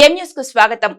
కు స్వాగతం?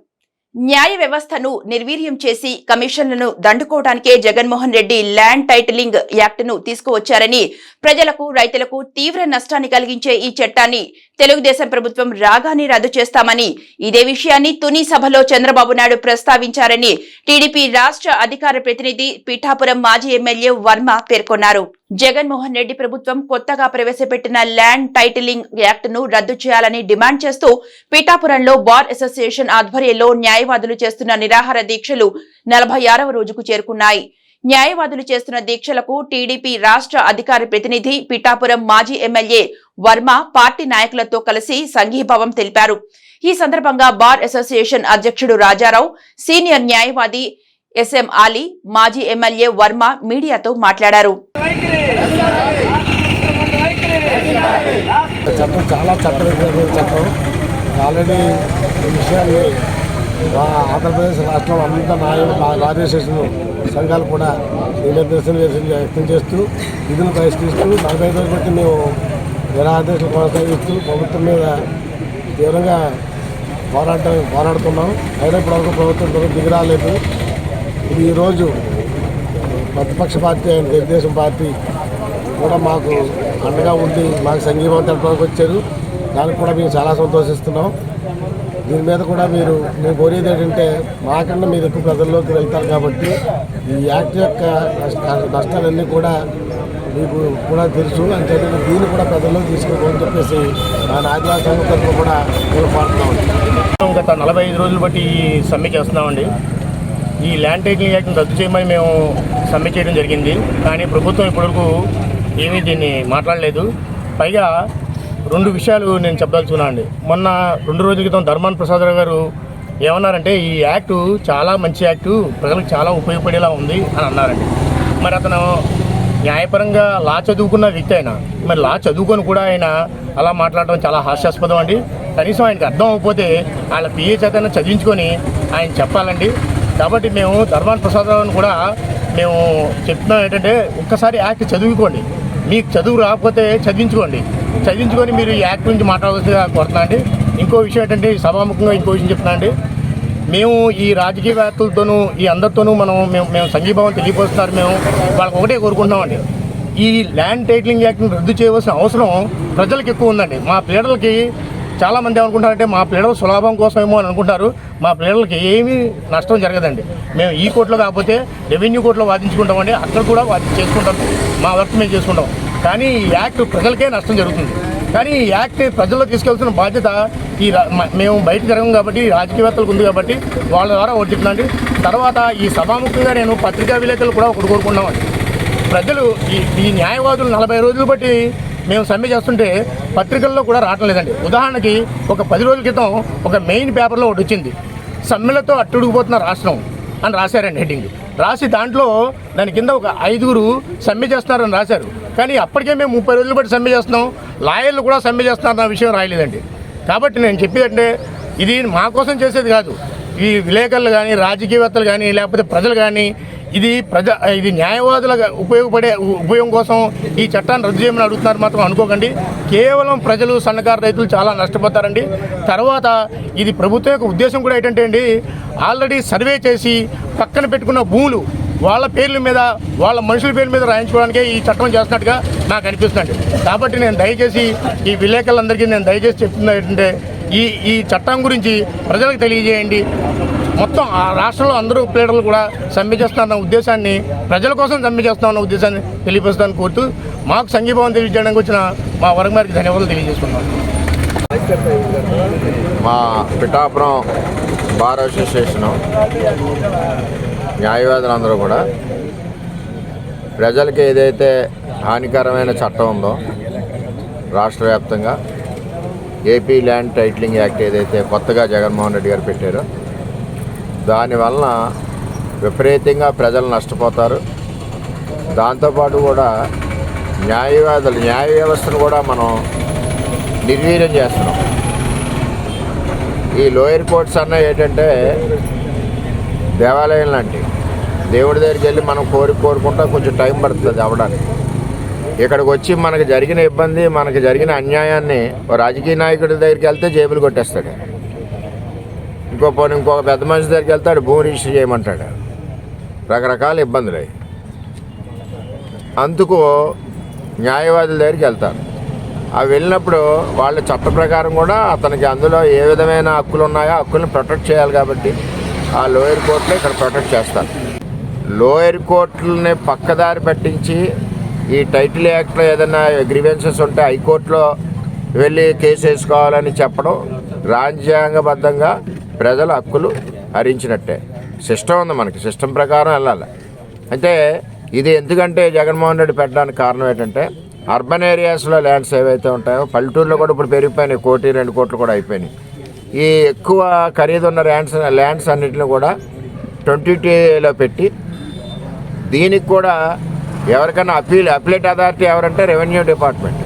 న్యాయ వ్యవస్థను నిర్వీర్యం చేసి కమిషన్లను దండుకోవడానికే జగన్మోహన్ రెడ్డి ల్యాండ్ టైటిలింగ్ యాక్ట్ను తీసుకువచ్చారని ప్రజలకు రైతులకు తీవ్ర నష్టాన్ని కలిగించే ఈ చట్టాన్ని తెలుగుదేశం ప్రభుత్వం రాగానే రద్దు చేస్తామని ఇదే విషయాన్ని తుని సభలో చంద్రబాబు నాయుడు ప్రస్తావించారని టీడీపీ రాష్ట్ర అధికార ప్రతినిధి పిఠాపురం మాజీ ఎమ్మెల్యే వర్మ పేర్కొన్నారు. జగన్మోహన్ రెడ్డి ప్రభుత్వం కొత్తగా ప్రవేశపెట్టిన ల్యాండ్ టైటిలింగ్ యాక్ట్ను రద్దు చేయాలని డిమాండ్ చేస్తూ పిఠాపురంలో బార్ అసోసియేషన్ ఆధ్వర్యంలో న్యాయవాదులు చేస్తున్న నిరాహార దీక్షలు నలభై ఆరవ రోజుకు చేరుకున్నాయి. న్యాయవాదులు చేస్తున్న దీక్షలకు టీడీపీ రాష్ట్ర అధికార ప్రతినిధి పిఠాపురం మాజీ ఎమ్మెల్యే వర్మ పార్టీ నాయకులతో కలిసి సంఘీభావం తెలిపారు. ఈ సందర్భంగా బార్ అసోసియేషన్ అధ్యక్షుడు రాజారావు సీనియర్ న్యాయవాది ఎస్ఎం ఆలీ మాజీ ఎమ్మెల్యే వర్మ మీడియాతో మాట్లాడారు. చట్టం చాలా చట్టవిరుద్ధమైన చట్టం. ఆల్రెడీ ఈ విషయాన్ని ఆంధ్రప్రదేశ్ రాష్ట్రంలో అంతా న్యాయ లారీ సంఘాలు కూడా దీని వ్యక్తం చేస్తూ విధులు బహిష్కరిస్తూ నలభై ఐదు బట్టి మేము నిరాదేశాలు కొనసాగిస్తూ ప్రభుత్వం మీద తీవ్రంగా పోరాటం పోరాడుతున్నాం. అయినప్పటివరకు ప్రభుత్వం దిగిరాలేదు. ఈరోజు ప్రతిపక్ష పార్టీ అయిన తెలుగుదేశం పార్టీ కూడా మాకు అండగా ఉండి మాకు సంఘీభావం తెలపడానికి వచ్చారు. దానికి కూడా మేము చాలా సంతోషిస్తున్నాం. దీని మీద కూడా మీరు మేము కోరేది ఏంటంటే మాకన్నా మీరు ఎక్కువ ప్రజల్లోకి వెళ్తారు కాబట్టి ఈ యాక్ట్ యొక్క నష్టాలన్నీ కూడా మీకు కూడా తెలుసు. అంటే దీన్ని కూడా ప్రజల్లో తీసుకుపోవని చెప్పేసి నా ఆదివాసీ సంఘం తరఫున కూడా మేము గత నలభై ఐదు రోజులు బట్టి ఈ సమ్మె చేస్తున్నామండి. ఈ ల్యాండ్ టైటిలింగ్ యాక్ట్ని రద్దు చేయమని మేము సమ్మె చేయడం జరిగింది. కానీ ప్రభుత్వం ఇప్పటివరకు ఏమీ దీన్ని మాట్లాడలేదు. పైగా రెండు విషయాలు నేను చెప్పదలుచుకున్నాను అండి. మొన్న రెండు రోజుల క్రితం ధర్మాన్ ప్రసాదరావు గారు ఏమన్నారంటే ఈ యాక్టు చాలా మంచి యాక్టు ప్రజలకు చాలా ఉపయోగపడేలా ఉంది అని అన్నారండి. మరి అతను న్యాయపరంగా లా చదువుకున్న వ్యక్తి ఆయన మరి లా చదువుకొని కూడా ఆయన అలా మాట్లాడడం చాలా హాస్యాస్పదం అండి. కనీసం ఆయనకి అర్థం అవ్వకపోతే వాళ్ళ పిఏ అతను చదివించుకొని ఆయన చెప్పాలండి. కాబట్టి మేము ధర్మాన్ ప్రసాదరావుని కూడా మేము చెప్తున్నాం ఏంటంటే ఒక్కసారి యాక్ట్ చదువుకోండి. మీకు చదువు రాకపోతే చదివించుకోండి. చదివించుకొని మీరు ఈ యాక్ట్ గురించి మాట్లాడవలసిందిగా కోరుతున్నా అండి. ఇంకో విషయం ఏంటంటే సభాముఖంగా ఇంకో విషయం చెప్తున్నా అండి. మేము ఈ రాజకీయవేత్తలతోనూ ఈ అందరితోనూ మనం మేము మేము సంఘీభావం తెలియపరుస్తున్నారు మేము. వాళ్ళకి ఒకటే కోరుకుంటున్నామండి ఈ ల్యాండ్ టైటిలింగ్ యాక్ట్ని రద్దు చేయవలసిన అవసరం ప్రజలకు ఎక్కువ ఉందండి. మా పీడలకి చాలామంది ఏమనుకుంటారంటే మా పిల్లలు సులభం కోసమేమో అని అనుకుంటారు. మా పిల్లలకి ఏమీ నష్టం జరగదండి. మేము ఈ కోర్టులో కాకపోతే రెవెన్యూ కోర్టులో వాదించుకుంటామండి. అక్కడ కూడా వాది చేసుకుంటాం. మా వర్క్ మేము చేసుకుంటాం. కానీ ఈ యాక్ట్ ప్రజలకే నష్టం జరుగుతుంది. కానీ ఈ యాక్ట్ ప్రజల్లో తీసుకెళ్తున్న బాధ్యత ఈ మేము బయట జరగం కాబట్టి రాజకీయవేత్తలకు ఉంది కాబట్టి వాళ్ళ ద్వారా ఓటిస్తుందండి తర్వాత ఈ సభాముఖంగా నేను పత్రికా విలేకరులు కూడా ఒకటి కోరుకున్నామండి ప్రజలు ఈ ఈ న్యాయవాదులు నలభై రోజులు బట్టి మేము సమ్మె చేస్తుంటే పత్రికల్లో కూడా రావటం లేదండి. ఉదాహరణకి ఒక పది రోజుల క్రితం ఒక మెయిన్ పేపర్లో ఒకటి వచ్చింది. సమ్మెలతో అట్టుడుకుపోతున్న రాష్ట్రం అని రాశారండి హెడ్డింగ్. రాసి దాంట్లో దాని కింద ఒక ఐదుగురు సమ్మె చేస్తున్నారని రాశారు. కానీ అప్పటికే మేము ముప్పై రోజులు బట్టి సమ్మె చేస్తున్నాం. లాయర్లు కూడా సమ్మె చేస్తున్నారన్న విషయం రాయలేదండి. కాబట్టి నేను చెప్పేదంటే ఇది మా కోసం చేసేది కాదు. ఈ విలేకరులు కానీ రాజకీయవేత్తలు కానీ లేకపోతే ప్రజలు కానీ ఇది ప్రజ ఇది న్యాయవాదుల ఉపయోగపడే ఉపయోగం కోసం ఈ చట్టాన్ని రద్దు చేయమని అడుగుతున్నారు మాత్రం అనుకోకండి. కేవలం ప్రజలు సన్నకారు రైతులు చాలా నష్టపోతారండి. తర్వాత ఇది ప్రభుత్వం యొక్క ఉద్దేశం కూడా ఏంటంటే అండి ఆల్రెడీ సర్వే చేసి పక్కన పెట్టుకున్న భూములు వాళ్ళ పేర్ల మీద వాళ్ళ మనుషుల పేర్ల మీద రాయించుకోవడానికే ఈ చట్టం చేస్తున్నట్టుగా నాకు అనిపిస్తుంది కాబట్టి నేను దయచేసి ఈ విలేకరులందరికీ నేను దయచేసి చెప్తున్నా ఏంటంటే ఈ ఈ చట్టం గురించి ప్రజలకు తెలియజేయండి. మొత్తం ఆ రాష్ట్రంలో అందరూ ప్లేడర్లు కూడా సమ్మె చేస్తున్న ఉద్దేశాన్ని ప్రజల కోసం సమ్మె చేస్తామన్న ఉద్దేశాన్ని తెలియపరుస్తాను కోరుతూ మాకు సంఘీభావం తెలియజేయడానికి వచ్చిన మా వర్గం గారికి ధన్యవాదాలు తెలియజేసుకున్నాను మా పిఠాపురం బార్ అసోసియేషను న్యాయవాదులందరూ కూడా ప్రజలకి ఏదైతే హానికరమైన చట్టం ఉందో రాష్ట్ర వ్యాప్తంగా ఏపీ ల్యాండ్ టైటిలింగ్ యాక్ట్ ఏదైతే కొత్తగా జగన్మోహన్ రెడ్డి గారు పెట్టారో దానివలన విపరీతంగా ప్రజలు నష్టపోతారు. దాంతోపాటు కూడా న్యాయవాదులు న్యాయ వ్యవస్థను కూడా మనం నిర్వీర్యం చేస్తున్నాం. ఈ లోయర్ కోర్ట్స్ అన్న ఏంటంటే దేవాలయం లాంటివి. దేవుడి దగ్గరికి వెళ్ళి మనం కోరి కోరుకుంటా కొంచెం టైం పడుతుంది అవ్వడానికి. ఇక్కడికి వచ్చి మనకు జరిగిన ఇబ్బంది మనకి జరిగిన అన్యాయాన్ని రాజకీయ నాయకుడి దగ్గరికి వెళ్తే జేబులు కొట్టేస్తాడు. ఇంకో పోనీ ఇంకొక పెద్ద మనిషి దగ్గరికి వెళ్తాడు భూమి రిజిస్టర్ చేయమంటాడు. రకరకాల ఇబ్బందులు. అవి అందుకు న్యాయవాదుల దగ్గరికి వెళ్తారు. అవి వెళ్ళినప్పుడు వాళ్ళ చట్ట ప్రకారం కూడా అతనికి అందులో ఏ విధమైన హక్కులు ఉన్నాయో హక్కులను ప్రొటెక్ట్ చేయాలి కాబట్టి ఆ లోయర్ కోర్టులో ఇక్కడ ప్రొటెక్ట్ చేస్తారు. లోయర్ కోర్టులని పక్కదారి పట్టించి ఈ టైటిల్ యాక్ట్లో ఏదైనా గ్రీవెన్సెస్ ఉంటే హైకోర్టులో వెళ్ళి కేసు వేసుకోవాలని చెప్పడం రాజ్యాంగబద్ధంగా ప్రజల హక్కులు హరించినట్టే. సిస్టమ్ ఉంది మనకి సిస్టమ్ ప్రకారం వెళ్ళాలి. అంటే ఇది ఎందుకంటే జగన్మోహన్ రెడ్డి పెట్టడానికి కారణం ఏంటంటే అర్బన్ ఏరియాస్లో ల్యాండ్స్ ఏవైతే ఉంటాయో పల్లెటూరులో కూడా ఇప్పుడు పెరిగిపోయినాయి కోటి రెండు కోట్లు కూడా అయిపోయినాయి. ఈ ఎక్కువ ఖరీదున్న ల్యాండ్స్ ల్యాండ్స్ అన్నింటిని కూడా ట్వంటీ టూలో పెట్టి దీనికి కూడా ఎవరికైనా అపీల్ అప్లేట్ అథారిటీ ఎవరంటే రెవెన్యూ డిపార్ట్మెంట్.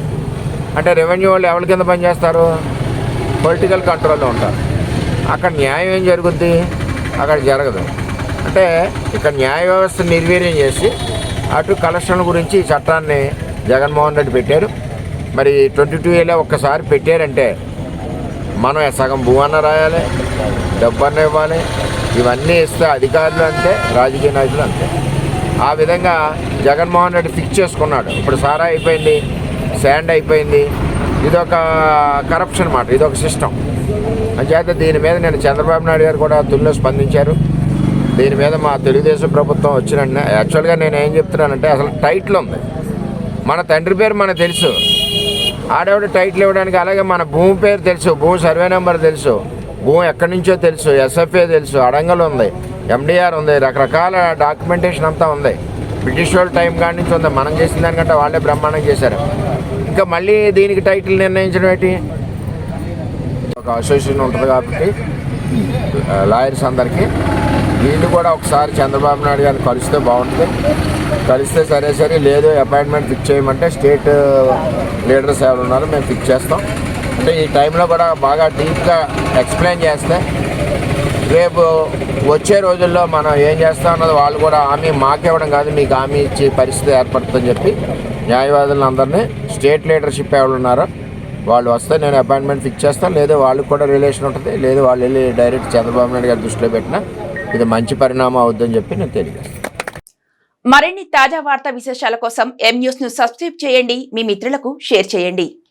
అంటే రెవెన్యూ వాళ్ళు ఎవరి కింద పనిచేస్తారు పొలిటికల్ కంట్రోల్లో ఉంటారు. అక్కడ న్యాయం ఏం జరుగుద్ది? అక్కడ జరగదు. అంటే ఇక్కడ న్యాయ వ్యవస్థ నిర్వీర్యం చేసి అటు కలెక్షన్ గురించి ఈ చట్టాన్ని జగన్మోహన్ రెడ్డి పెట్టారు. మరి ట్వంటీ టూ ఏలో ఒక్కసారి పెట్టారంటే మనం సగం భూమన్న రాయాలి డబ్బు అన్న ఇవ్వాలి. ఇవన్నీ ఇస్తే అధికారులు అంతే రాజకీయ నాయకులు అంతే. ఆ విధంగా జగన్మోహన్ రెడ్డి ఫిక్స్ చేసుకున్నాడు. ఇప్పుడు సారా అయిపోయింది శాండ్ అయిపోయింది. ఇదొక కరప్షన్ మాట ఇదొక సిస్టమ్ అంచేత దీని మీద నేను చంద్రబాబు నాయుడు గారు కూడా తుల్లో స్పందించారు. దీని మీద మా తెలుగుదేశం ప్రభుత్వం వచ్చిన యాక్చువల్గా నేను ఏం చెప్తున్నానంటే అసలు టైటిల్ ఉంది. మన తండ్రి పేరు మనకు తెలుసు. ఆడేవిడ టైటిల్ ఇవ్వడానికి అలాగే మన భూమి పేరు తెలుసు భూమి సర్వే నెంబర్ తెలుసు భూమి ఎక్కడి నుంచో తెలుసు ఎస్ఎఫ్ఏ తెలుసు అడంగలు ఉంది. ఎండిఆర్ ఉంది రకరకాల డాక్యుమెంటేషన్ అంతా ఉంది. బ్రిటిష్ వాళ్ళ టైం కాడి నుంచి ఉంది. మనం చేసిన దానికంటే వాళ్ళే బ్రహ్మాండం చేశారు. ఇంకా మళ్ళీ దీనికి టైటిల్ నిర్ణయించడం ఏంటి? ఒక అసోసియేషన్ ఉంటుంది కాబట్టి లాయర్స్ అందరికీ. వీళ్ళు కూడా ఒకసారి చంద్రబాబు నాయుడు గారిని కలిస్తే బాగుంటుంది. కలిస్తే సరే సరే. లేదు అపాయింట్మెంట్ ఫిక్స్ చేయమంటే స్టేట్ లీడర్స్ ఎవరు ఉన్నారో మేము ఫిక్స్ చేస్తాం. అంటే ఈ టైంలో కూడా బాగా డీప్గా ఎక్స్ప్లెయిన్ చేస్తే రేపు వచ్చే రోజుల్లో మనం ఏం చేస్తాం అన్నది వాళ్ళు కూడా హామీ మాకివ్వడం కాదు మీకు హామీ ఇచ్చే పరిస్థితి ఏర్పడుతుందని చెప్పి న్యాయవాదులందరినీ స్టేట్ లీడర్షిప్ ఎవరు ఉన్నారో వాళ్ళు వస్తే నేను అపాయింట్మెంట్ ఫిక్స్ చేస్తాను లేదా వాళ్ళకి కూడా రిలేషన్ ఉంటుంది లేదు వాళ్ళు వెళ్ళి డైరెక్ట్ చంద్రబాబు నాయుడు గారి దృష్టిలో పెట్టినా ఇది మంచి పరిణామం అవుద్దని చెప్పి నేను తెలియజేస్తాను మరిన్ని తాజా వార్తా విశేషాల కోసం ఎం న్యూస్ను సబ్స్క్రైబ్ చేయండి మీ మిత్రులకు షేర్ చేయండి.